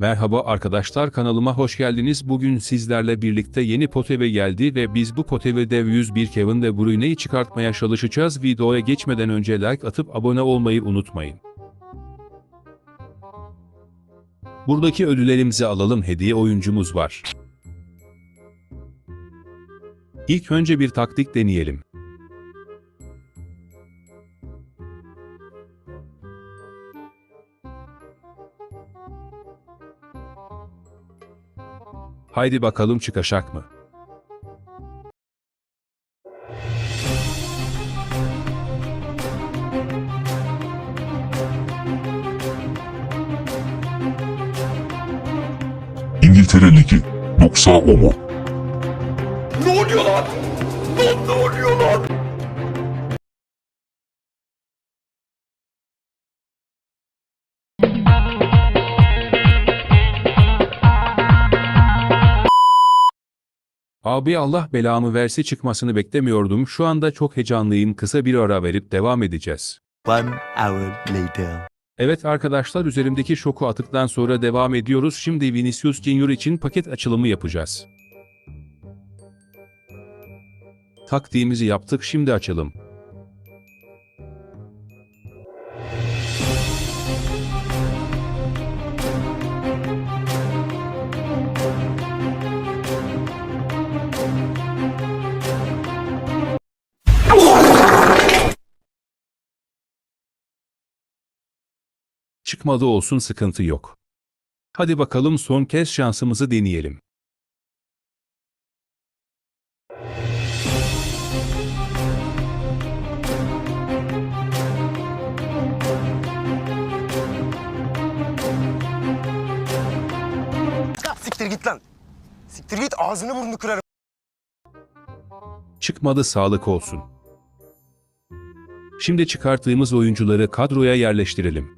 Merhaba arkadaşlar kanalıma hoş geldiniz. Bugün sizlerle birlikte yeni poteve geldi ve biz bu potevede 101 Kevin De Bruyne'yi çıkartmaya çalışacağız. Videoya geçmeden önce like atıp abone olmayı unutmayın. Buradaki ödüllerimizi alalım hediye oyuncumuz var. İlk önce bir taktik deneyelim. Haydi bakalım çıkacak mı? İngiltere Ligi. Yoksa o mu? Ne oluyor lan? Lan ne oluyor lan? Abi Allah belamı verse çıkmasını beklemiyordum. Şu anda çok heyecanlıyım. Kısa bir ara verip devam edeceğiz. One hour later. Evet arkadaşlar üzerimdeki şoku atıktan sonra devam ediyoruz. Şimdi Vinicius Junior için paket açılımı yapacağız. Taktiğimizi yaptık şimdi açalım. Çıkmadı olsun sıkıntı yok. Hadi bakalım son kez şansımızı deneyelim. Siktir git lan. Siktir git ağzını burnunu kırarım. Çıkmadı sağlık olsun. Şimdi çıkarttığımız oyuncuları kadroya yerleştirelim.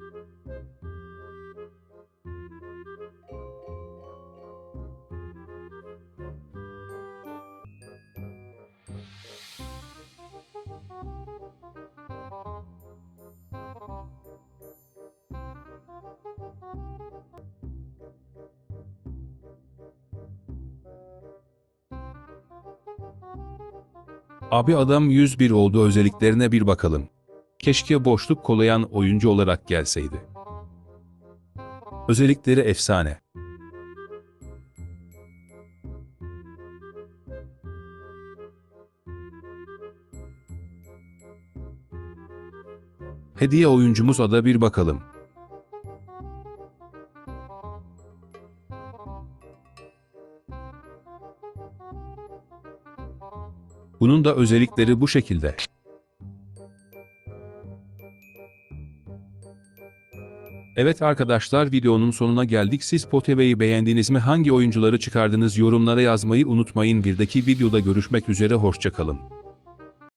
Abi adam 101 oldu özelliklerine bir bakalım. Keşke boşluk kolayan oyuncu olarak gelseydi. Özellikleri efsane. Hediye oyuncumuz ada bir bakalım. Bunun da özellikleri bu şekilde. Evet arkadaşlar videonun sonuna geldik. Siz Poteve'yi beğendiniz mi? Hangi oyuncuları çıkardınız? Yorumlara yazmayı unutmayın. Bir dahaki videoda görüşmek üzere. Hoşçakalın.